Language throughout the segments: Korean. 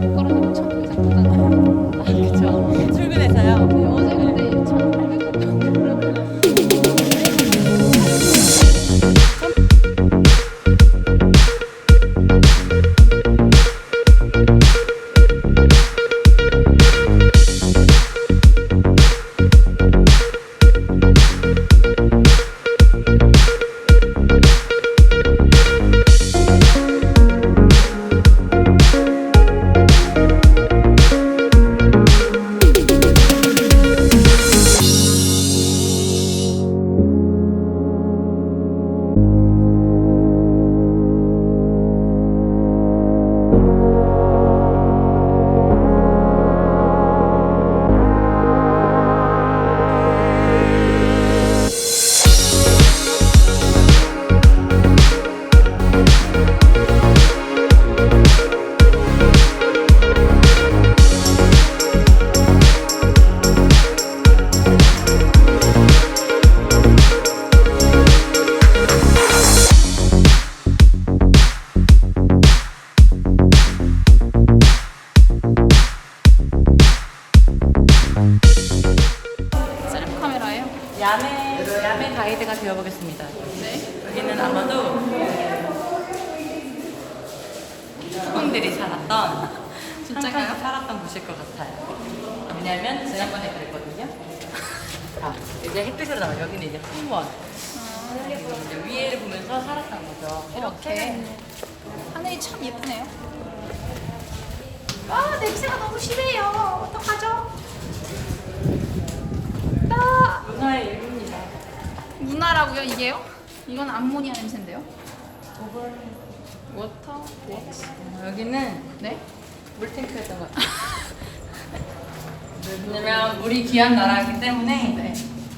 못 야매, 야매 가이드가 되어보겠습니다. 네. 여기는 아마도 후궁들이 살았던 진짜가요? 살았던 곳일 것 같아요. 왜냐면 지난번에 그랬거든요. 아, 이제 햇빛으로 나와 여기는 이제 풍원. 그리고 이제 위에를 보면서 살았던 거죠. 이렇게 하늘이 참 예쁘네요. 아 냄새가 너무 심해요. 어떡하죠? 나 문화의 일부입니다. 문화라고요 이게요? 이건 암모니아 냄새인데요. 워터 웍스. 어, 여기는 네? 물탱크였던 것 같아요. 왜냐면 물이 귀한 나라이기 때문에 네.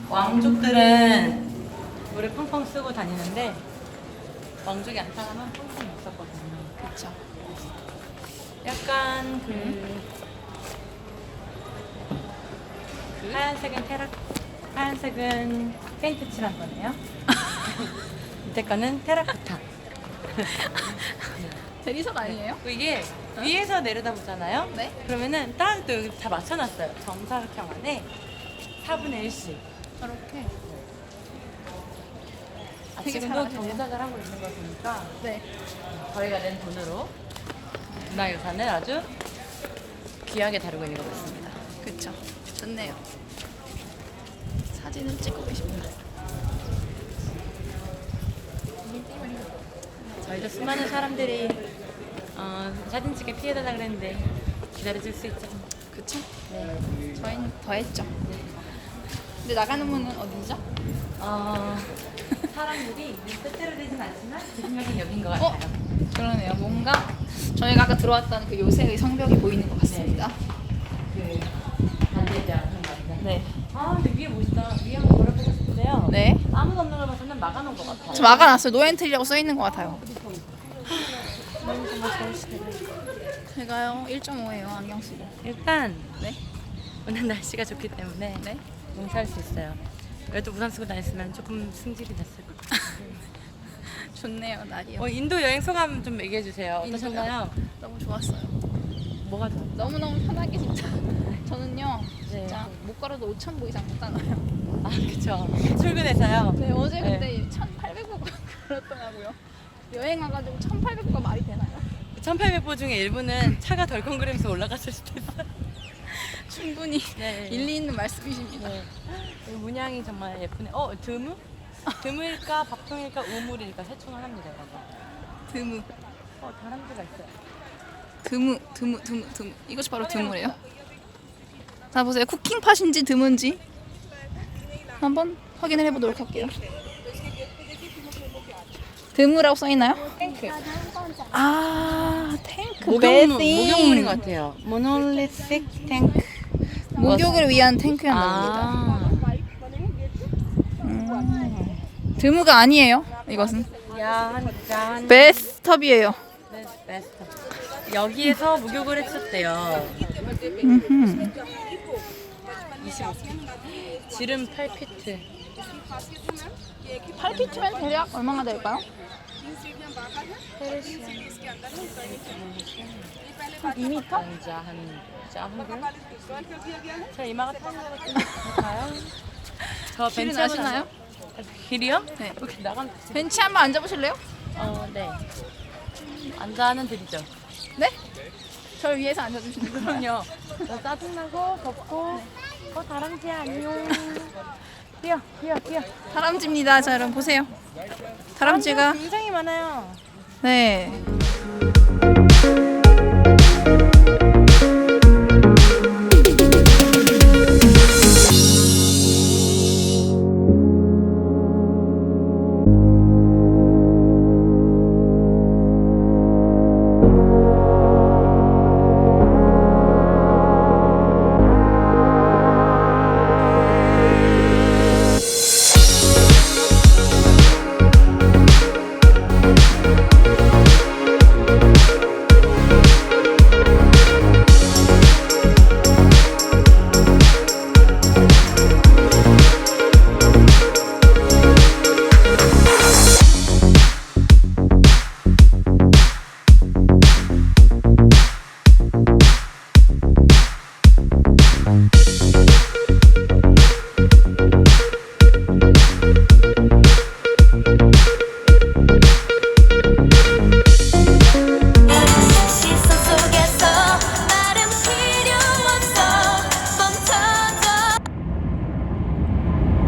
왕족들은 물을 펑펑 쓰고 다니는데 왕족이 안 타가면 펑펑 못 썼거든요. 그렇죠. 약간 그, 그 하얀색은 테라 하얀색은 페인트 칠한 거네요. 밑에 거는 테라코타. 대리석 아니에요? 그리고 이게 위에서 내려다보잖아요. 네. 그러면은 딱 또 여기 다 맞춰놨어요. 정사각형 안에 4분의 1씩. 이렇게. 아, 되게 지금도 잘하시네요. 경작을 하고 있는 걸 보니까 네. 저희가 낸 돈으로 문화유산을 아주 귀하게 다루고 있는 것 같습니다. 그렇죠. 좋네요. 사진을 찍고 계십니다. 저희도 수많은 사람들이 어, 사진 찍게 피해달라 그랬는데 기다려줄 수 있죠. 그쵸? 네. 저희는 더 했죠. 근데 나가는 문은 어디죠? 어, 사람들이 뜻대로 되진 않지만 제 생각엔 여긴 것 같아요. 어? 그러네요. 뭔가 저희가 아까 들어왔던 그 요새의 성벽이 보이는 것 같습니다. 그 반대죠. 같은 네. 아 근데 위에 멋있다. 위에 한번 걸어보고 싶은데요. 네. 아무도 없는 걸 봐서는 막아놓은 것 같아요. 저 막아놨어요. 노엔트리라고 써 있는 것 같아요. 너무 정말 좋으시네요. 제가요 1.5예요 안경 쓰고. 일단 네. 오늘 날씨가 좋기 때문에 네. 농사할 수 있어요. 그래도 우산 쓰고 다녔으면 조금 승질이 났을 것 같아요. 좋네요 날이요. 어, 인도 여행 소감 좀 얘기해 주세요. 어떠셨나요? 너무 좋았어요. 뭐가 좋아? 너무 너무 편하게 진짜. 저는요 네. 진짜 못 걸어도 5천 보 이상 걷잖아요. 아 그쵸. 출근해서요. 네 어제 네. 근데 1,800보 걸었더라고요. 여행 와가지고 1,800보가 말이 되나요? 1800보 중에 일부는 차가 덜컹거리면서 올라갔을 수도 있어요. 충분히 네. 일리 있는 말씀이십니다. 네. 이 문양이 정말 예쁘네. 어 드무? 드무일까 밥통일까 우물일까 세충 하나입니다. 이거. 드무, 어 다람쥐가 있어요. 드무, 드무, 드무, 드무. 이것이 바로 드무래요. 자 보세요. 쿠킹 팟인지 드무인지 한번 확인을 해보도록 할게요. 드무라고 써 있나요? 탱크. 아 탱크 목욕물. 목욕물인 것 같아요. 모놀리틱 탱크. 목욕을 위한 탱크였답니다. 아. 음. 드무가 아니에요. 이것은 야한 베스트업이에요. 여기에서 목욕을 했었대요. 음흠. 25. 지름 8피트. 8피트면 대략 얼마나 될까요? 남자 한 짜무들. 저 이마가 타는 거 같은데 가요? 저 길은 한번 아시나요? 앉아- 길이요? 네. 이렇게 나가면 벤치 한번 앉아보실래요? 어, 네. 앉아는 드리죠. 네? 저를 위해서 앉아주시는. 그럼요. 저 짜증나고 덥고 어 다람쥐야 안녕. 뛰어 뛰어 뛰어. 다람쥐입니다. 자 여러분 보세요. 다람쥐가 굉장히 많아요. 네.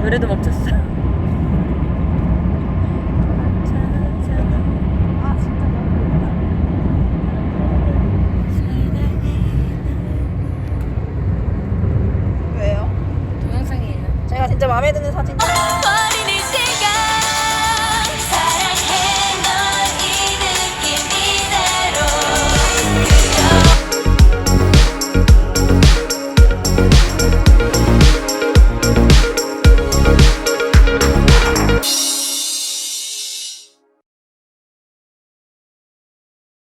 노래도 멈췄어. 왜요? 동영상이에요. 제가 진짜 마음에 드는 사진